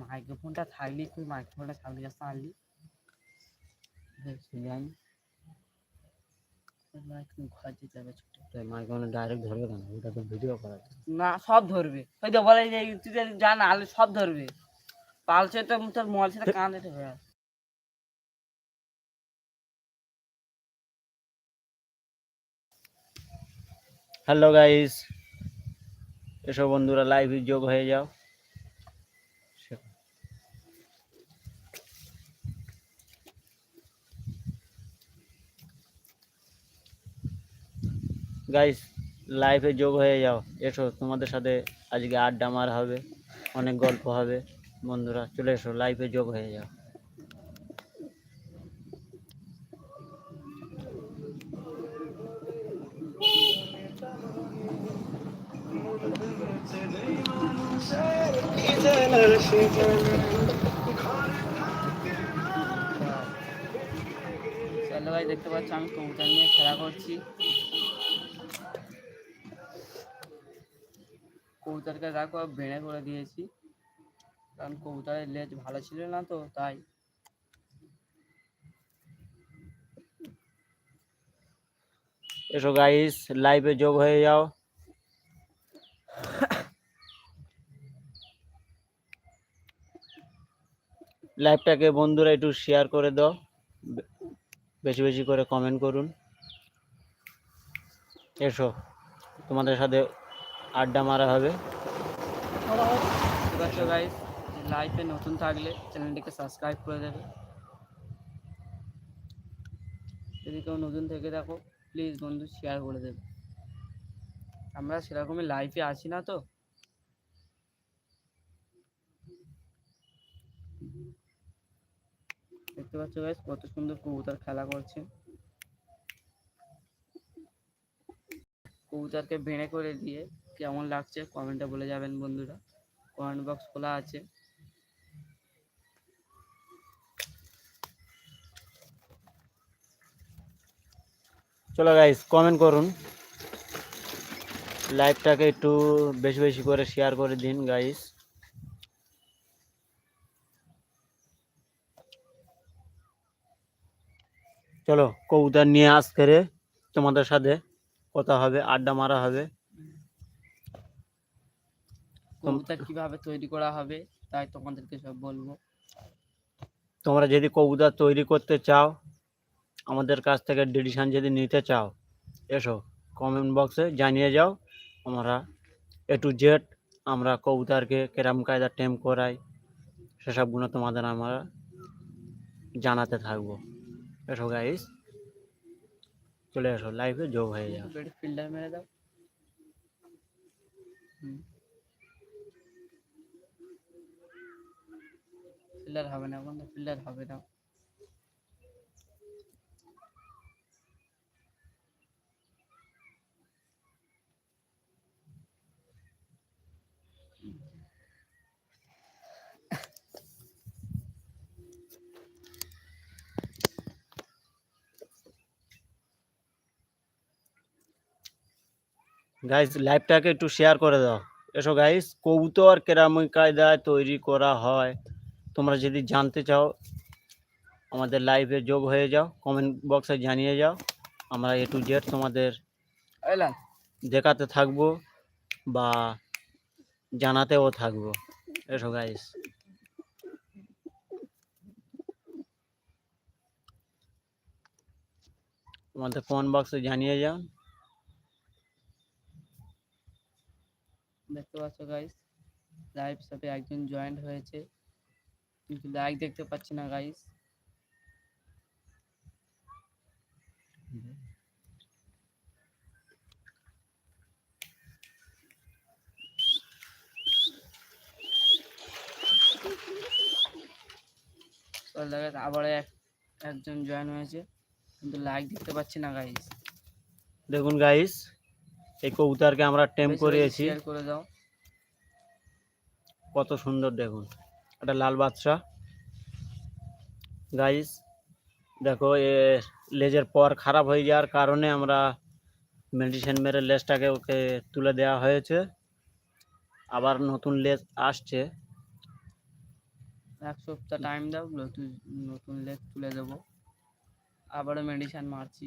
মাইক্রোফোনটা থাকলি তুই মাইক্রোফোনটা সামনে কাছে আনলি। জানি ঘর হবে ছোট ডাইরেক্ট ধরবে কেন? ওটা তো ভিডিও করা আছে। না সব ধরবে। ওই তো বলে তুই জান আলে সব ধরবে। পালছে তো তোর মোবাইল সেটা কান হ্যালো গাইস এসব বন্ধুরা লাইভে যোগ হয়ে যাও। গাইস লাইভে যোগ হয়ে যাও। এসো, তোমাদের সাথে আজকে আড্ডা মার হবে, অনেক গল্প হবে। বন্ধুরা, চলে এসো লাইভে যোগ হয়ে যাও। চলো ভাই দেখতে পাচ্ছ আমি কবুতর নিয়ে খেলা করছি কবুতরকে দেখো বেড়ে করে দিয়েছি কারণ কবুতরের লেজ ভালো ছিল না তো তাই এসো গাইস লাইভে যোগ হয়ে যাও লাইভটাকে বন্ধুরা একটু শেয়ার করে দাও। বেশি বেশি করে কমেন্ট করুন। এসো, তোমাদের সাথে আড্ডা মারা হবে। আছে লাইভে নতুন থাকলে চ্যানেলটিকে সাবস্ক্রাইব করে দেবে। যদি কেউ নতুন থেকে থাকো প্লিজ বন্ধু শেয়ার করে দেবে। আমরা সেরকমই লাইভে আসি না তো। দেখতে পাচ্ছ গাইস কত সুন্দর কবুতর খেলা করছে। কবুতরকে ভেঙে করে দিয়ে কেমন লাগছে কমেন্টে বলে যাবেন বন্ধুরা। কমেন্ট বক্স খোলা আছে। চলো গাইস কমেন্ট করুন। লাইভটাকে একটু বেশি বেশি করে শেয়ার করে দিন গাইস চলো কবুতর নিয়ে আজকে তোমাদের সাথে কথা হবে আড্ডা মারা হবে। কবুতর কীভাবে তৈরি করা হবে তাই তোমাদেরকে সব বলব। তোমরা যদি কবুতর তৈরি করতে চাও আমাদের কাছ থেকে ডিসিশন যদি নিতে চাও এসো কমেন্ট বক্সে জানিয়ে যাও আমরা এ টু জেড আমরা কবুতরকে কেরাম কায়দা টেম করাই সেসবগুলো তোমাদের আমরা জানাতে থাকব। এসো গাইস চলে এসো লাইভে যোগ হয়ে যাও বেড ফিল্ডার মেরে দাও ফিল্ডার হবে না বন্ধু ফিল্ডার হবে না গাইস লাইভটাকে একটু শেয়ার করে দাও। এসো গাইস কবুতর কেরামি কায়দায় তৈরি করা হয়। তোমরা যদি জানতে চাও আমাদের লাইভে যোগ হয়ে যাও কমেন্ট বক্সে জানিয়ে যাও। আমরা এ টু জেড তোমাদের দেখাতে থাকব বা জানাতেও থাকব। এসো গাইস আমাদের কমেন্ট বক্সে জানিয়ে যাও। দেখতে পাচ্ছ গাইস লাইভ সাথে একজন জয়েন্ট হয়েছে। কিন্তু লাইক দেখতে পাচ্ছি না গাইস আবার এক, একজন জয়েন হয়েছে। কিন্তু লাইক দেখতে পাচ্ছি না গাইস দেখুন গাইস এই কবুতরকে আমরা টেম করিয়েছি। করে দাও। কত সুন্দর দেখুন। এটা লাল বাদশা গাইস দেখো এ লেজের পর খারাপ হয়ে যাওয়ার কারণে আমরা মেডিসিন মেরে লেজটাকে ওকে তুলে দেওয়া হয়েছে। আবার নতুন লেজ আসছে। এক সপ্তাহ টাইম দাও নতুন নতুন লেগ তুলে দেবো। আবারও মেডিসিন মারছি।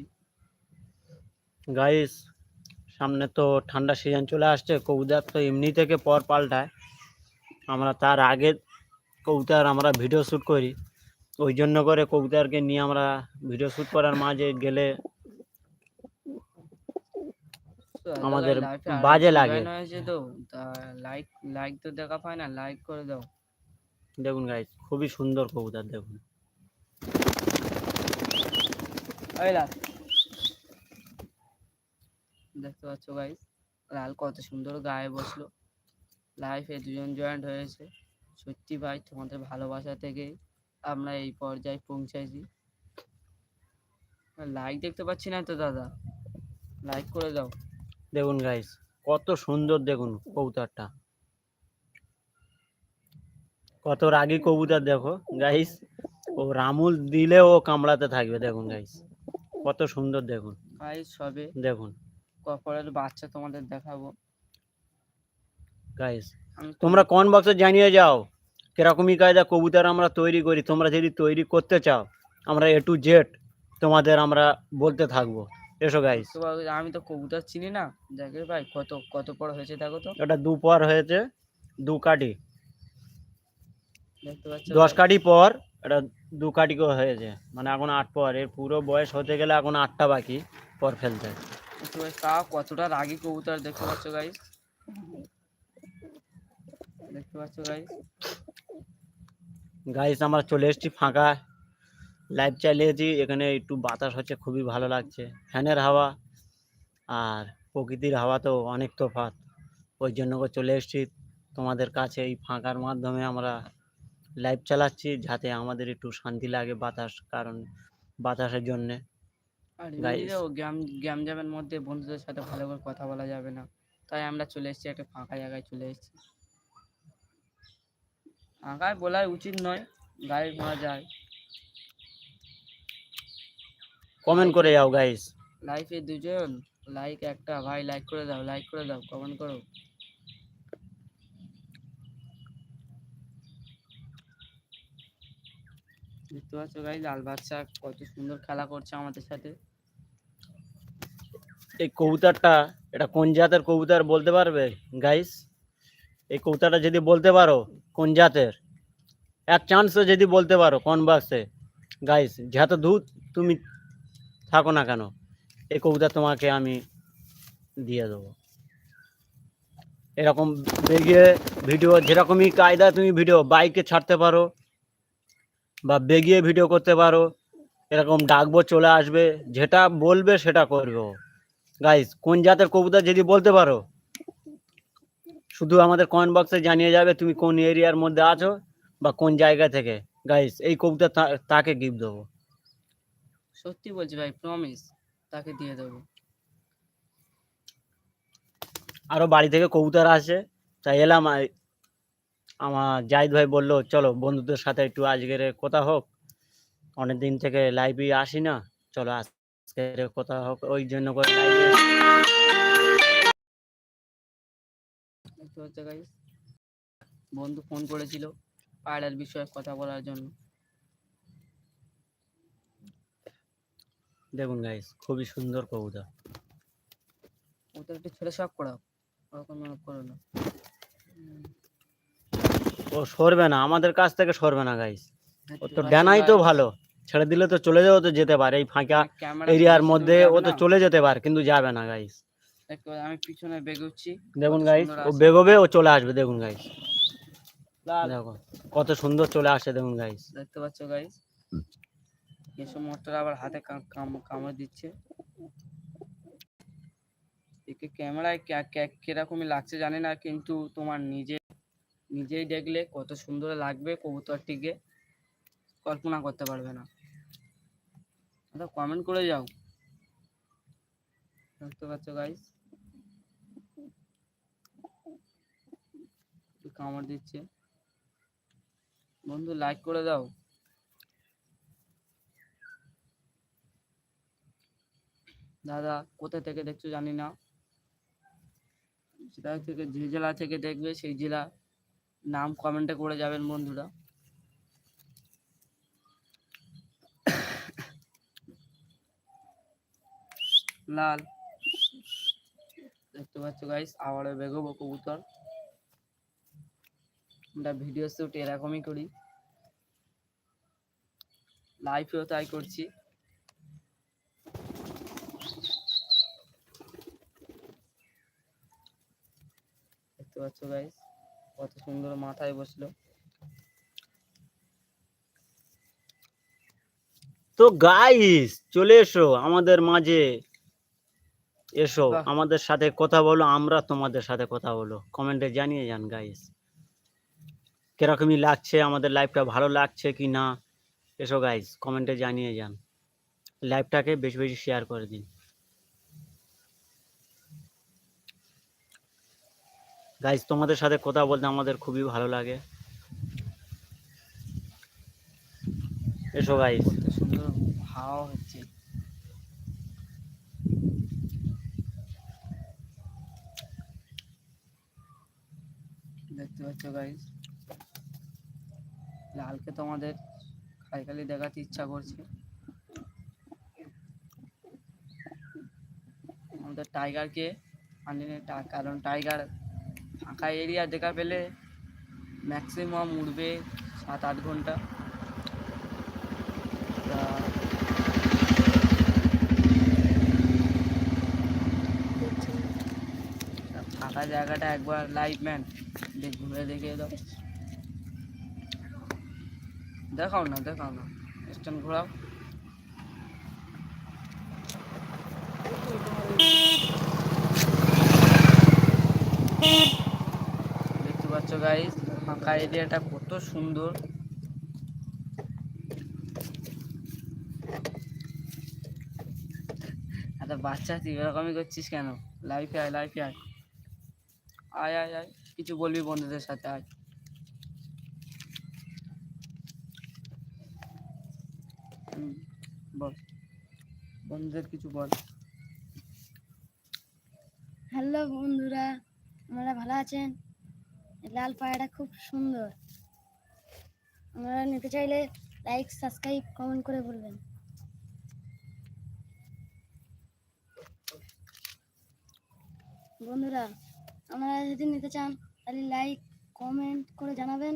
গাইস সামনে তো ঠান্ডা সিজন চলে আসছে কবুতর তো এমনি থেকে পর পাল্টায়। আমরা তার আগে কবুতর আমরা ভিডিও শ্যুট করি। ওই জন্য করে কবুতরকে নিয়ে আমরা ভিডিও শ্যুট করার মাঝে গেলে আমাদের বাজে লাগে। তো? লাইক লাইক তো দেখা পায় না লাইক করে দাও। দেখুন গাইস খুবই সুন্দর কবুতর দেখুন। দেখতে পাচ্ছ গাইস লাল কত সুন্দর গায়ে বসল। লাইফে দুজন জয়েন্ট হয়েছে। সত্যি ভাই তোমাদের ভালোবাসা থেকেই আমরা এই পর্যায়ে পৌঁছাইছি লাইক দেখতে পাচ্ছি না তো দাদা। লাইক করে দাও। দেখুন গাইস কত সুন্দর দেখুন কবুতরটা। কত রাগী কবুতর দেখো। গাইস ও রামুল দিলে ও কামড়াতে থাকবে দেখুন গাইস কত সুন্দর দেখুন। গাইস সবে দেখুন। কপালের বাচ্চা তোমাদের দেখাবো। গাইস তোমরা কোন বক্সে জানিয়ে যাও কিরকমই কায়দা কবুতর আমরা তৈরি করি তোমরা যদি তৈরি করতে চাও আমরা এ টু জেড তোমাদের আমরা বলতে থাকব। এসো গাইস আমি তো কবুতর চিনি না। দেখে ভাই কত কত বড় হয়েছে দেখো তো। এটা দু পর হয়েছে দু কাটি দশ? কাটি পর এটা দু কাটি হয়েছে। মানে এখন আট পর এর পুরো বয়স হতে গেলে এখন আটটা বাকি পর ফেলতে। তাও কতটা রাগী কবুতর দেখতে পাচ্ছ গাইস দেখতে পাচ্ছ গাইস গাইস আমরা চলে এসেছি ফাঁকা লাইভ চালিয়েছি। এখানে একটু বাতাস হচ্ছে, খুবই ভালো লাগছে। ফ্যানের হাওয়া আর প্রকৃতির হাওয়া তো অনেক তফাৎ। ওই জন্য চলে এসেছি তোমাদের কাছে এই ফাঁকার মাধ্যমে আমরা লাইভ চালাচ্ছি, যাতে আমাদের একটু শান্তি লাগে বাতাস, কারণ বাতাসের জন্যে। গ্যাম গ্যাম জ্যামের মধ্যে বন্ধুদের সাথে ভালো করে কথা বলা যাবে না। তাই আমরা চলে এসেছি একটা ফাঁকা জায়গায় চলে এসেছি। ফাঁকায় বলাই উচিত নয় গায়ে মারা যায়। কমেন্ট করে যাও গাইস লাইফে দুজন লাইক একটা ভাই লাইক করে দাও লাইক করে দাও কমেন্ট করো। দেখতে পাচ্ছ গাই লাল বাচ্চা কত সুন্দর খেলা করছে আমাদের সাথে। এই কবুতরটা, এটা কোন জাতের কবুতর বলতে পারবে গাইস এই কবুতরটা যদি বলতে পারো, কোন জাতের? এক চান্সে যদি বলতে পারো, কোন বাক্সে? গাইস যত দূর তুমি থাকো না কেন, এই কবুতর তোমাকে আমি দিয়ে দেবো। এরকম বেগে ভিডিও, যেরকমই কায়দা তুমি ভিডিও বাইকে ছাড়তে পারো বা বেগিয়ে ভিডিও করতে পারো, এরকম ডাকবো চলে আসবে, যেটা বলবে সেটা করবে গাইস কোন জাতের কবুতর যদি বলতে পারো? শুধু আমাদের কমেন্ট বক্সে জানিয়ে যাবে তুমি কোন এরিয়ার মধ্যে আছো বা কোন জায়গা থেকে। গাইস এই কবুতর তাকে গিফট দেবো। সত্যি বলছি ভাই প্রমিস তাকে দিয়ে দেবো। আরও বাড়ি থেকে কবুতর আসে। তাই এলাম আমার জাহিদ ভাই বলল চলো বন্ধুদের সাথে একটু আজকের কথা হোক। অনেক দিন থেকে লাইভে আসি না চলো আজকে কথা হোক ওই জন্য করে গাইস বন্ধু ফোন করেছিল পায়রার বিষয়ে কথা বলার জন্য। দেখুন গাইস খুবই সুন্দর কবুতর। ওদের একটু ছেলে সব করাও ওরকম করো না। ও সরবে না আমাদের কাছ থেকে সরবে না গাইস ও তো ডানাই তো ভালো। ছেড়ে দিলে তো চলে যাও তো যেতে পারে এই ফাঁকা এরিয়ার মধ্যে ও তো চলে যেতে পারে কিন্তু যাবে না গাইস আমি পিছনে বেগে উঠছি দেখুন গাইস ও আসে। বেগোবে ও চলে আসবে দেখুন গাইস দেখো কত সুন্দর চলে আসছে দেখুন গাইস দেখতে পাচ্ছ গাইস এসব মোটর আবার হাতে কাম- কাম- কামড় দিচ্ছে। একে ক্যামেরায় কিরকমই লাগছে জানি না কিন্তু তোমার নিজে নিজেই দেখলে কত সুন্দর লাগবে কবুতরটিকে কল্পনা করতে পারবে না। কমেন্ট করে যাও। দেখতে পাচ্ছ গাইস কামড় দিচ্ছে? বন্ধু লাইক করে দাও। দাদা কোথা থেকে দেখছ জানি না। সেটা থেকে যে জেলা থেকে দেখবে, সেই জেলা নাম কমেন্টে করে যাবেন বন্ধুরা। লাল। দেখতে পাচ্ছ গাইস আবারও বেগবো কবুতর। আমরা ভিডিও শুট এরকমই করি। লাইভেও তাই করছি। দেখতে পাচ্ছ গাইস কত সুন্দর মাথায় বসল। তো গাইস চলে এসো আমাদের মাঝে। এসো আমাদের সাথে কথা বলো আমরা তোমাদের সাথে কথা বলো। কমেন্টে জানিয়ে যান গাইস কিরকমই লাগছে আমাদের লাইভটা ভালো লাগছে কি না? এসো গাইস কমেন্টে জানিয়ে যান। লাইভটাকে বেশি বেশি শেয়ার করে দিন। গাইস তোমাদের সাথে কথা বলতে আমাদের খুবই ভালো লাগে। এসো গাইস সুন্দর হাওয়া হচ্ছে দেখতে পাচ্ছ গাইস লালকে তো আমাদের খালি দেখাতে ইচ্ছা করছে। আমাদের টাইগারকে আনি না, টা- কারণ টাইগার ফাঁকা এরিয়া দেখা পেলে ম্যাক্সিমাম উড়বে সাত আট ঘণ্টা। ফাঁকা জায়গাটা একবার লাইভ ম্যান দেখ, ঘুরে দেখে দাও। দেখাও না দেখাও না। স্ট্যান্ড ঘোরাও। দেখতে পাচ্ছ গাইস ফাঁকা এরিয়াটা কত সুন্দর। বাচ্চা, তুই এরকমই করছিস কেন? লাইফে আয় লাইফে আয়। আয় আয় আয়। কিছু বলবি বন্ধুদের সাথে হুম, বল। বন্ধুদের কিছু বল। হ্যালো বন্ধুরা আপনারা ভালো আছেন? লাল পায়রাটা খুব সুন্দর। আপনারা নিতে চাইলে লাইক সাবস্ক্রাইব কমেন্ট করে বলবেন। বন্ধুরা আপনারা যদি নিতে চান তাহলে লাইক কমেন্ট করে জানাবেন।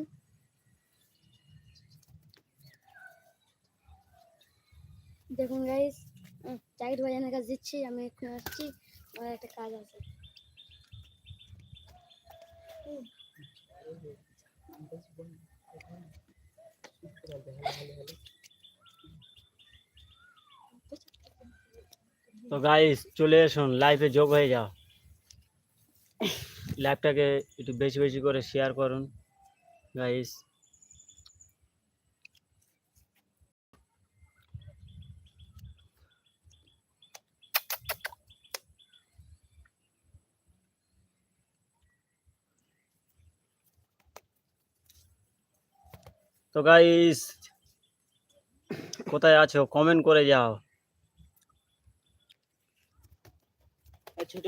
দেখুন গাইস চাইট ভাইজানের কাছে দিচ্ছি, আমি এক্ষুনি আসছি, আমার একটা কাজ আছে। তো গাইস চলে আসুন লাইফে যোগ হয়ে যাও। লাইভটাকে একটু বেশি বেশি করে শেয়ার করুন গাইস তো গাইস কোথায় আছো? কমেন্ট করে যাও। ছোট।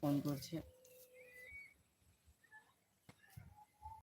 ফোন করছে।